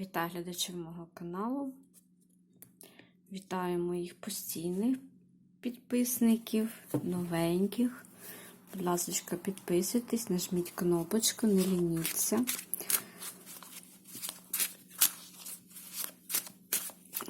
Вітаю глядачів мого каналу. Вітаю моїх постійних підписників, новеньких. Будь ласка, підписуйтесь, нажміть кнопочку, не лініться.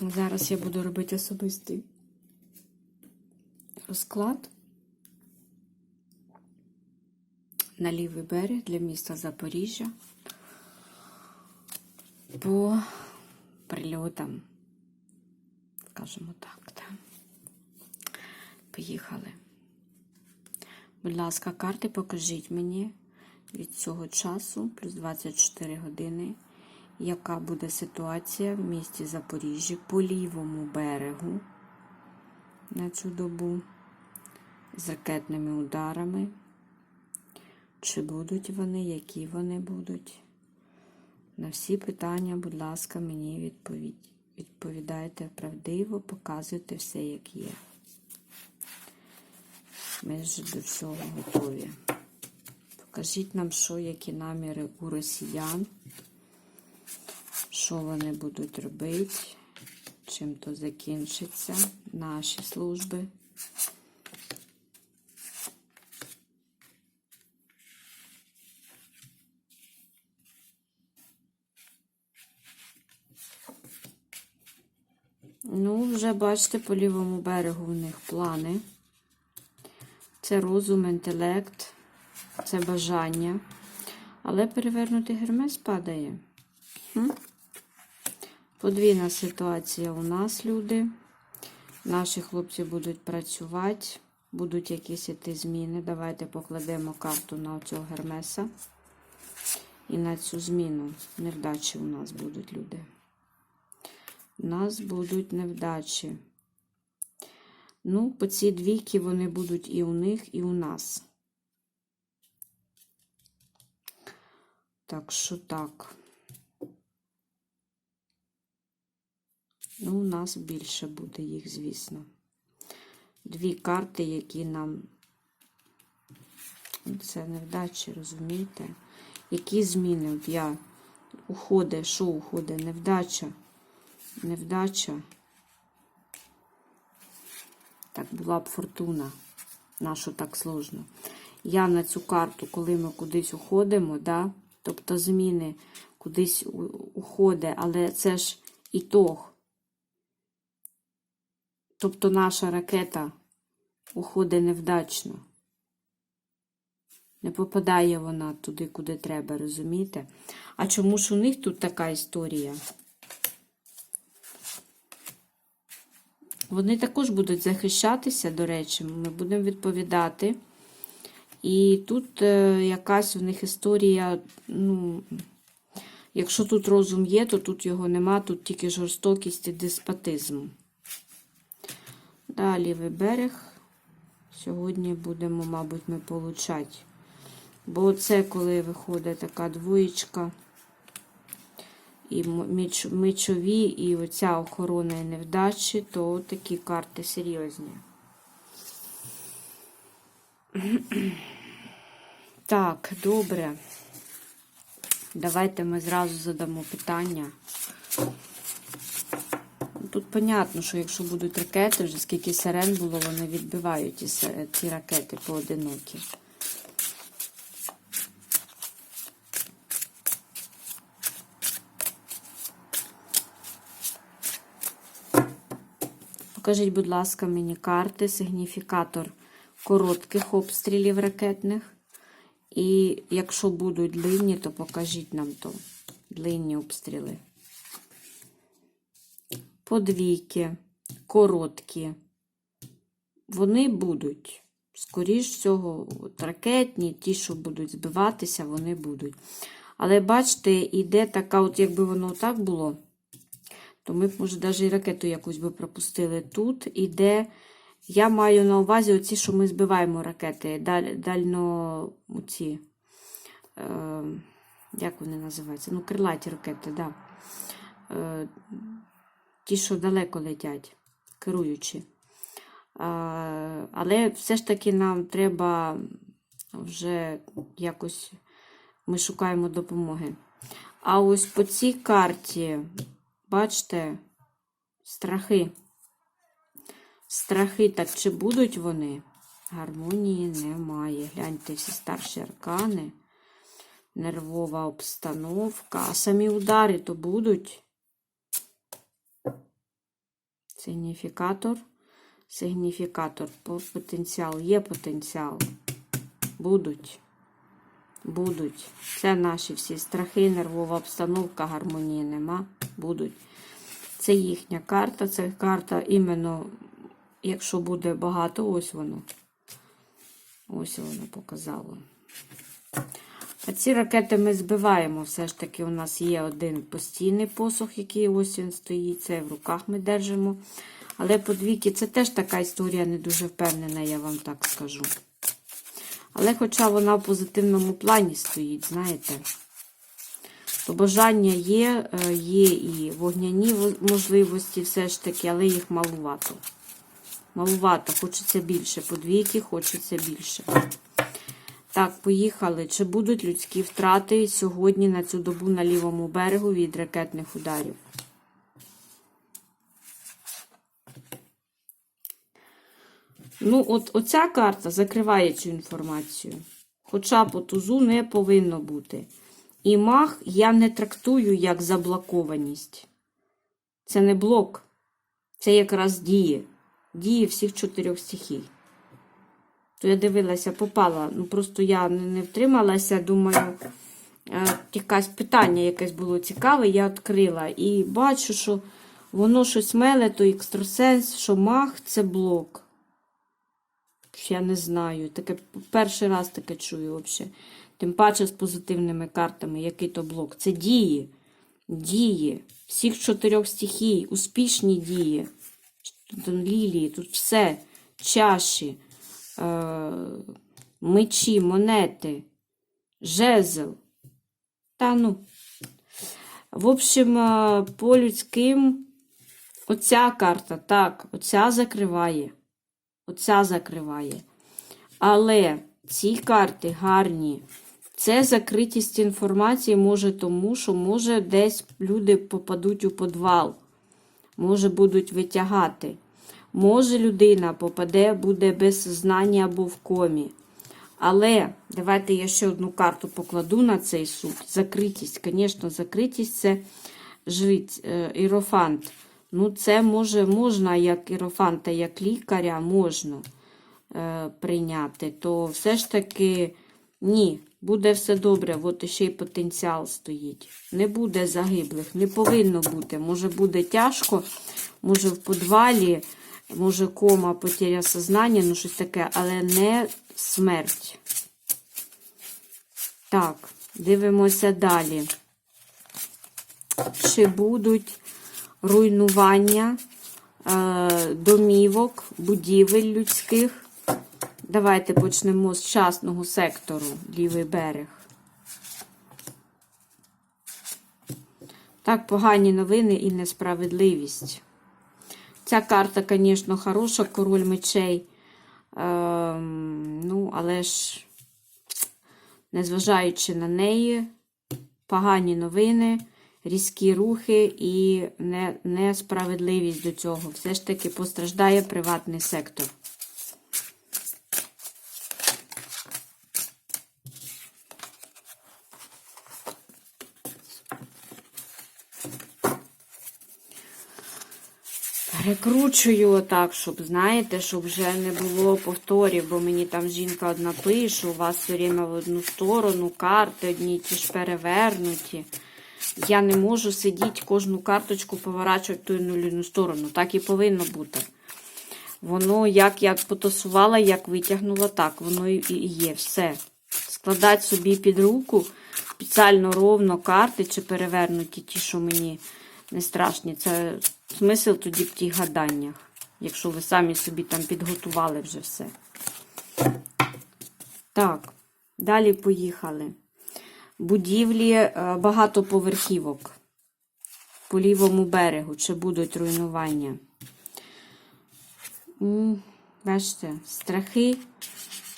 Зараз я буду робити особистий розклад на лівий берег для міста Запоріжжя по прильотам, скажімо так, так. Поїхали. Будь ласка, карти покажіть мені від цього часу, плюс 24 години, яка буде ситуація в місті Запоріжжя по лівому берегу на цю добу з ракетними ударами. Чи будуть вони, які вони будуть? На всі питання, будь ласка, мені. Відповідайте правдиво, показуйте все, як є. Ми ж до всього готові. Покажіть нам, що які наміри у росіян, що вони будуть робити, чим то закінчиться, наші служби. Ну, вже бачите, по лівому берегу в них плани. Це розум, інтелект, це бажання. Але перевернутий гермес падає. Хм? Подвійна ситуація у нас, люди. Наші хлопці будуть працювати, будуть якісь іти зміни. Давайте покладемо карту на цього гермеса. І на цю зміну. Невдачі у нас будуть люди. У нас будуть невдачі. Ну, по ці двійки вони будуть і у них, і у нас. Так що так. Ну, у нас більше буде їх, звісно. Дві карти, які нам. Це невдачі, розумієте? Які зміни? Я уходи, що уходить? Невдача. Невдача. Так була б фортуна. Нащо так сложно. Я на цю карту, коли ми кудись уходимо, да? тобто зміни кудись уходить, але це ж ітог. Тобто наша ракета уходить невдачно. Не попадає вона туди, куди треба, розумієте? А чому ж у них тут така історія? Вони також будуть захищатися, до речі, ми будемо відповідати. І тут е, якась в них історія, ну, якщо тут розум є, то тут його нема, тут тільки жорстокість і деспотизм. Далі лівий берег. Сьогодні будемо, мабуть, ми получати. Бо це коли виходить така двоєчка і мечові, і оця охорона і невдачі, то такі карти серйозні. Так, добре. Давайте ми зразу задамо питання. Тут понятно, що якщо будуть ракети, вже скільки сирен було, вони відбивають ці ракети поодинокі. Покажіть, будь ласка, мені карти, сигніфікатор коротких обстрілів ракетних. І якщо будуть длинні, то покажіть нам то длинні обстріли. Подвійки, короткі. Вони будуть. Скоріш всього, от ракетні, ті, що будуть збиватися, вони будуть. Але бачите, іде така, от якби воно так було то ми б, може, навіть і ракету якусь би пропустили. Тут іде, я маю на увазі оці, що ми збиваємо ракети. Даль, дально оці, е, як вони називаються? Ну, крилаті ракети, да. Е, ті, що далеко летять, керуючи. Е, але все ж таки нам треба вже якось ми шукаємо допомоги. А ось по цій карті, бачите, страхи. Страхи, так чи будуть вони? Гармонії немає. Гляньте всі старші аркани. Нервова обстановка. А самі удари то будуть. Сигніфікатор. Сигніфікатор. Потенціал. Є потенціал. Будуть. Будуть. Це наші всі страхи, нервова обстановка, гармонії нема. Будуть. Це їхня карта. Це карта іменно, якщо буде багато, ось воно. Ось воно показало. А ці ракети ми збиваємо. Все ж таки, у нас є один постійний посох, який ось він стоїть. Це в руках ми держимо. Але подвійки це теж така історія не дуже впевнена, я вам так скажу. Але хоча вона в позитивному плані стоїть, знаєте, то бажання є, е, є і вогняні можливості, все ж таки, але їх малувато. Малувато, хочеться більше. Подвійки хочеться більше. Так, поїхали. Чи будуть людські втрати сьогодні на цю добу на лівому берегу від ракетних ударів? Ну, от оця карта закриває цю інформацію. Хоча по тузу не повинно бути. І мах я не трактую як заблокованість. Це не блок. Це якраз діє. Діє всіх чотирьох стихій. То я дивилася, попала. Ну просто я не, не втрималася, думаю, е, якесь питання якесь було цікаве, я відкрила. І бачу, що воно щось меле, то екстрасенс, що мах це блок. Я не знаю. Таке перший раз таке чую взагалі. Тим паче з позитивними картами, який то блок. Це дії. Дії. Всіх чотирьох стихій, успішні дії. Тут лілії, тут все. Чаші, е- мечі, монети, жезл. Та ну. В общем, е, по людським, оця карта, так, оця закриває. Оця закриває. Але ці карти гарні. Це закритість інформації може тому, що може десь люди попадуть у подвал, може будуть витягати. Може людина попаде, буде без знання або в комі. Але давайте я ще одну карту покладу на цей суд. Закритість. Звісно, закритість це жриць, е, ірофант. Ну, це може можна як ірофанта, як лікаря можна е, прийняти. То все ж таки ні, буде все добре. От ще й потенціал стоїть. Не буде загиблих, не повинно бути. Може буде тяжко, може в подвалі, може кома, потеря сознання, ну щось таке, але не смерть. Так, дивимося далі. Чи будуть руйнування е, домівок, будівель людських? Давайте почнемо з частного сектору, лівий берег. Так, погані новини і несправедливість. Ця карта, звісно, хороша, король мечей. Ем, ну, але ж, незважаючи на неї, погані новини, різкі рухи і не, несправедливість до цього. Все ж таки постраждає приватний сектор. Перекручую отак, щоб, знаєте, щоб вже не було повторів, бо мені там жінка одна пише, у вас все время в одну сторону, карти одні ті ж перевернуті. Я не можу сидіти кожну карточку поворачувати ту нулівну сторону. Так і повинно бути. Воно як я потасувала, як витягнула, так воно і є. Все. Складати собі під руку спеціально ровно карти чи перевернуті ті, що мені не страшні. Це смисл тоді в тих гаданнях, якщо ви самі собі там підготували вже все. Так, далі поїхали. Будівлі е, багатоповерхівок по лівому берегу, чи будуть руйнування. Бачите, страхи,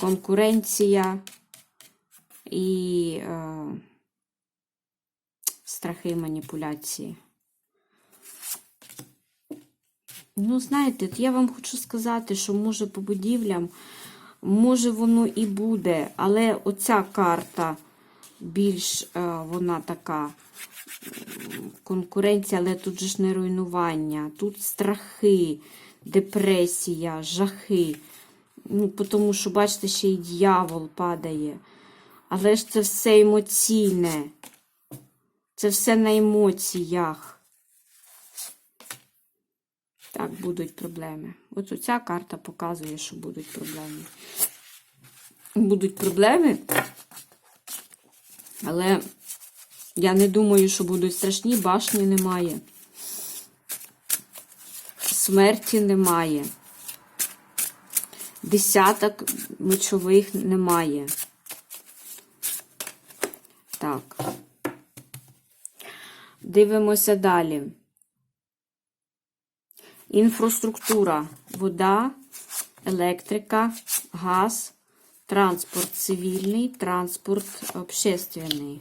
конкуренція і е, страхи маніпуляції. Ну, знаєте, я вам хочу сказати, що може по будівлям, може воно і буде, але оця карта більш е, вона така конкуренція, але тут же ж не руйнування, тут страхи, депресія, жахи. Ну, тому що, бачите, ще й дьявол падає. Але ж це все емоційне. Це все на емоціях. Так, будуть проблеми. От оця карта показує, що будуть проблеми. Будуть проблеми, але я не думаю, що будуть страшні, башні немає. Смерті немає. Десяток мечових немає. Так. Дивимося далі. Інфраструктура, вода, електрика, газ, транспорт цивільний, транспорт общественний.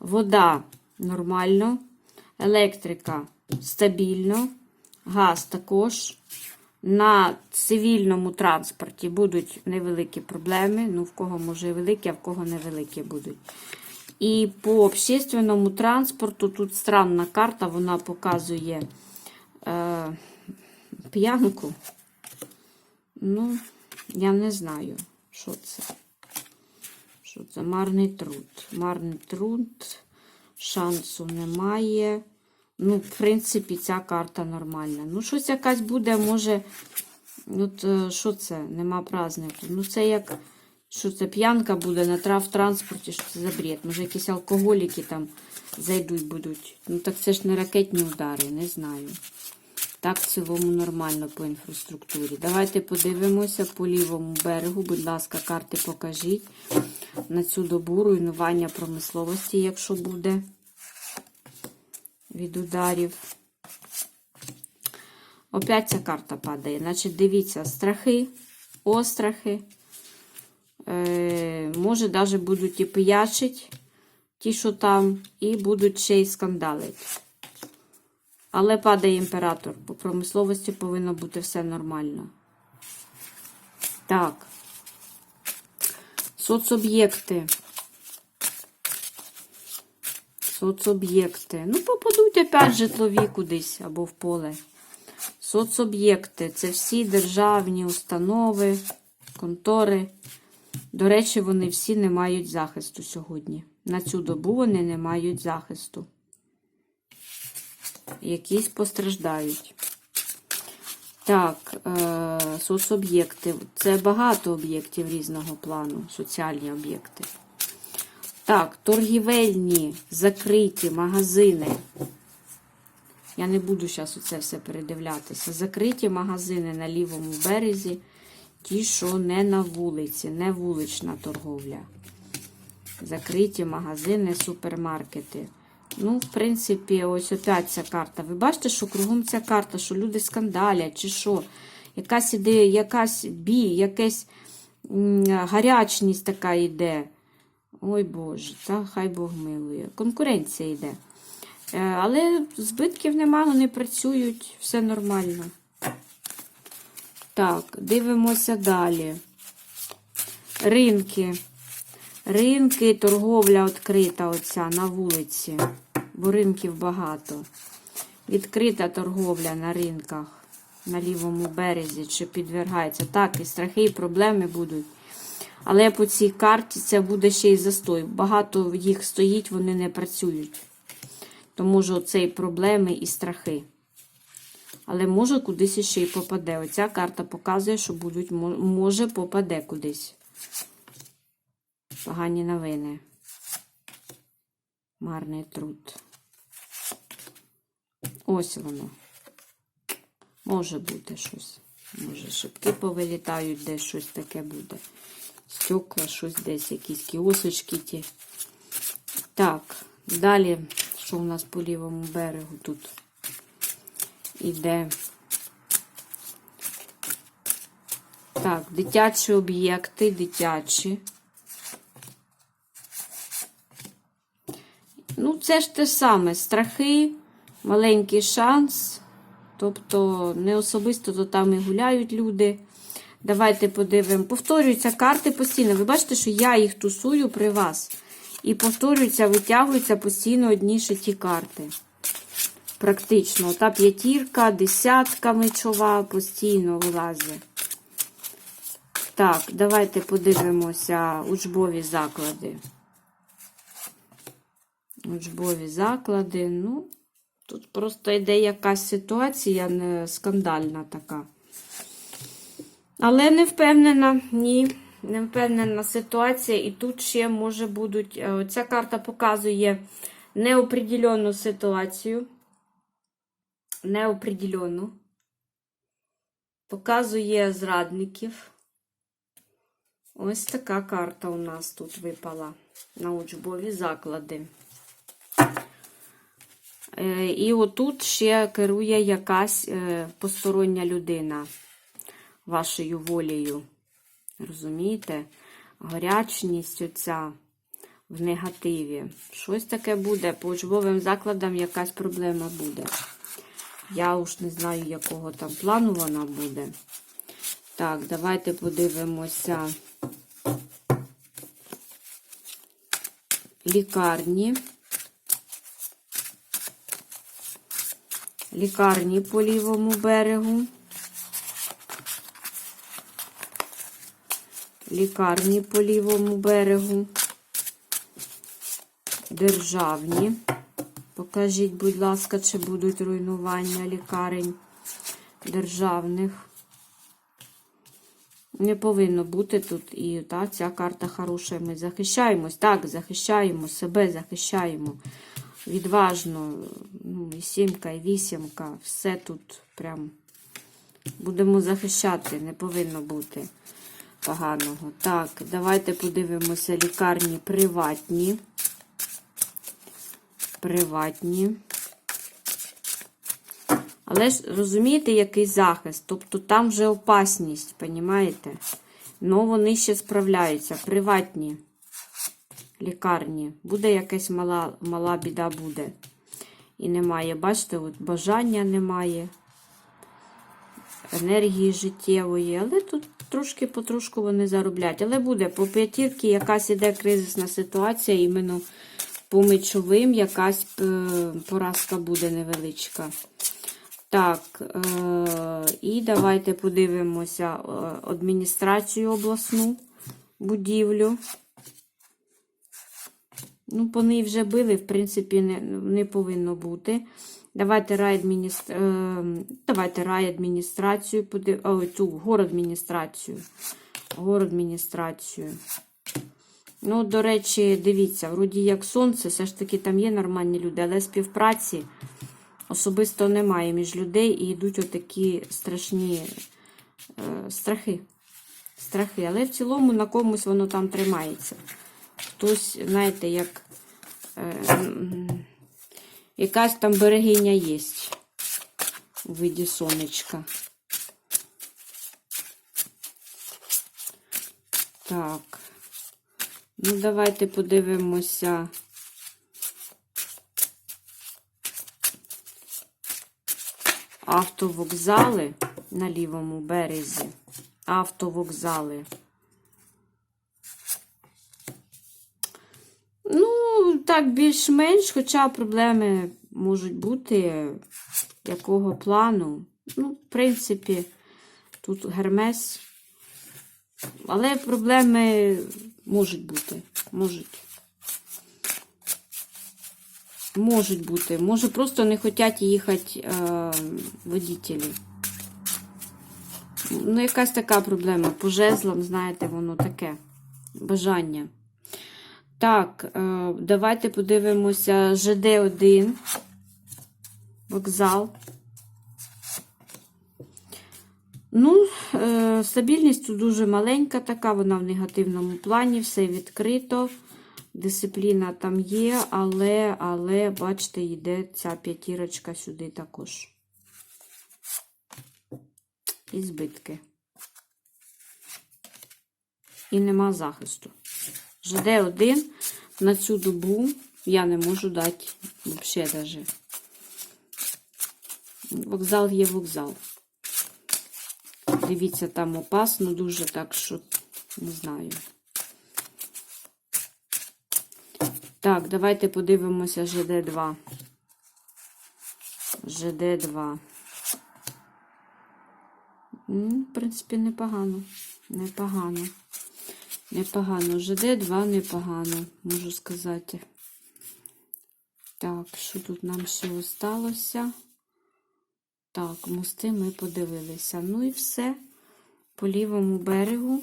Вода нормально, електрика стабільно, газ також. На цивільному транспорті будуть невеликі проблеми. Ну, в кого може великі, а в кого невеликі будуть. І по общественному транспорту тут странна карта, вона показує е, п'янку. Ну, я не знаю, що це. Що це? Марний труд. Марний труд, шансу немає. Ну, в принципі, ця карта нормальна. Ну, щось якась буде, може. От е, що це? Нема празднику. Ну, це як. Що це п'янка буде на трав транспорті, що це за бред? Може, якісь алкоголіки там зайдуть будуть. Ну, так це ж не ракетні удари, не знаю. Так, в цілому нормально по інфраструктурі. Давайте подивимося по лівому берегу. Будь ласка, карти покажіть. На цю добу руйнування промисловості, якщо буде від ударів. Опять ця карта падає. Значить, дивіться, страхи, острахи. Е, може, навіть будуть і пиячить ті, що там, і будуть ще й скандалити. Але падає імператор. По промисловості повинно бути все нормально. Так. Соцоб'єкти. Соцоб'єкти. Ну, попадуть опять житлові кудись або в поле. Соцоб'єкти це всі державні установи, контори. До речі, вони всі не мають захисту сьогодні. На цю добу вони не мають захисту. Якісь постраждають. Так, е, соцоб'єкти. Це багато об'єктів різного плану, соціальні об'єкти. Так, торгівельні, закриті магазини. Я не буду зараз оце все передивлятися. Закриті магазини на лівому березі. Ті, що не на вулиці, не вулична торговля. Закриті магазини, супермаркети. Ну, в принципі, ось опять ця карта. Ви бачите, що кругом ця карта, що люди скандалять, чи що? Якась іде, якась бій, якась гарячність така йде. Ой Боже, та хай Бог милує. Конкуренція йде. Е, Але збитків нема, вони працюють, все нормально. Так, дивимося далі. Ринки. Ринки, торговля відкрита оця на вулиці, бо ринків багато. Відкрита торговля на ринках на лівому березі, чи підвергається. Так, і страхи, і проблеми будуть. Але по цій карті це буде ще й застой. Багато їх стоїть, вони не працюють. Тому що це і проблеми, і страхи. Але може кудись ще й попаде. Оця карта показує, що будуть, може попаде кудись. Погані новини. Марний труд. Ось воно. Може бути щось. Може, шибки повилітають, десь щось таке буде. Стекла, щось десь, якісь кіосочки ті. Так, далі, що у нас по лівому берегу тут іде. Так, дитячі об'єкти, дитячі. Ну, це ж те саме. Страхи, маленький шанс. Тобто, не особисто то там і гуляють люди. Давайте подивимо. Повторюються карти постійно. Ви бачите, що я їх тусую при вас. І повторюються, витягуються постійно одні ж ті карти. Практично. Та п'ятірка, десятка мечова постійно вилазить. Так, давайте подивимося учбові заклади. Учбові заклади. Ну, тут просто йде якась ситуація не скандальна така. Але не впевнена, ні, не впевнена ситуація. І тут ще може будуть. е, Ця карта показує неопределену ситуацію. Неопределену. Показує зрадників. Ось така карта у нас тут випала на учбові заклади. Е, І отут ще керує якась е, постороння людина вашою волею. Розумієте? Горячність оця в негативі. Щось таке буде. По учбовим закладам якась проблема буде. Я уж не знаю, якого там плану вона буде. Так, давайте подивимося. Лікарні. Лікарні по лівому берегу. Лікарні по лівому берегу. Державні. Покажіть, будь ласка, чи будуть руйнування лікарень державних. Не повинно бути тут і та, ця карта хороша. Ми захищаємось. Так, захищаємо себе, захищаємо. Відважно. Ну, і сімка, і вісімка. Все тут прям будемо захищати, не повинно бути поганого. Так, давайте подивимося лікарні приватні. Приватні. Але ж розумієте, який захист? Тобто там вже опасність, понімаєте? Ну, вони ще справляються. Приватні лікарні. Буде якась мала, мала біда буде. І немає, бачите, от бажання немає, енергії життєвої. Але тут трошки потрошку вони зароблять. Але буде по п'ятірки якась іде кризисна ситуація, іменно по мечовим якась е, поразка буде невеличка. Так, е, і давайте подивимося е, адміністрацію обласну будівлю. Ну, ній вже били, в принципі, не, не повинно бути. Давайте райадміністр... давайте райадміністрацію, подив... Ой, ту городміністрацію. Городміністрацію. Ну, до речі, дивіться, вроді як сонце, все ж таки там є нормальні люди, але співпраці особисто немає між людей і йдуть отакі страшні е, страхи. Страхи. Але в цілому на комусь воно там тримається. Хтось, знаєте, як е, якась там берегиня є у виді сонечка. Так. Ну, давайте подивимося. Автовокзали на лівому березі. Автовокзали. Ну, так, більш-менш, хоча проблеми можуть бути якого плану. Ну, в принципі, тут Гермес. Але проблеми можуть бути. Можуть. Можуть бути. Може, просто не хочуть їхати е, водителі. Ну, якась така проблема. По жезлам, знаєте, воно таке. Бажання. Так, е, давайте подивимося ЖД1. Вокзал. Ну, стабільність тут дуже маленька така, вона в негативному плані, все відкрито. Дисципліна там є, але, але, бачите, йде ця п'ятірочка сюди також. І збитки. І нема захисту. ЖД-1 на цю добу Я не можу дати взагалі. Вокзал є вокзал. Дивіться, там опасно дуже, так що не знаю. Так, давайте подивимося ЖД2. ЖД2. М, В принципі, непогано. Непогано. Непогано. ЖД2 непогано, можу сказати. Так, що тут нам ще осталося? Так, мости ми подивилися. Ну і все. По лівому берегу.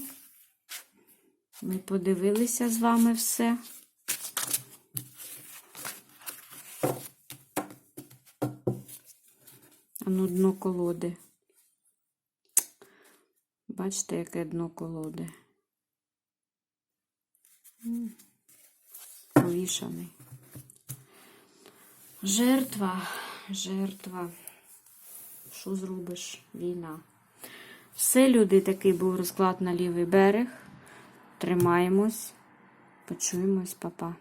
Ми подивилися з вами все. А ну дно колоди. Бачите, яке дно колоди. Повішаний. Жертва, жертва. Що зробиш? Війна. Все, люди, такий був розклад на лівий берег. Тримаємось. Почуємось, папа.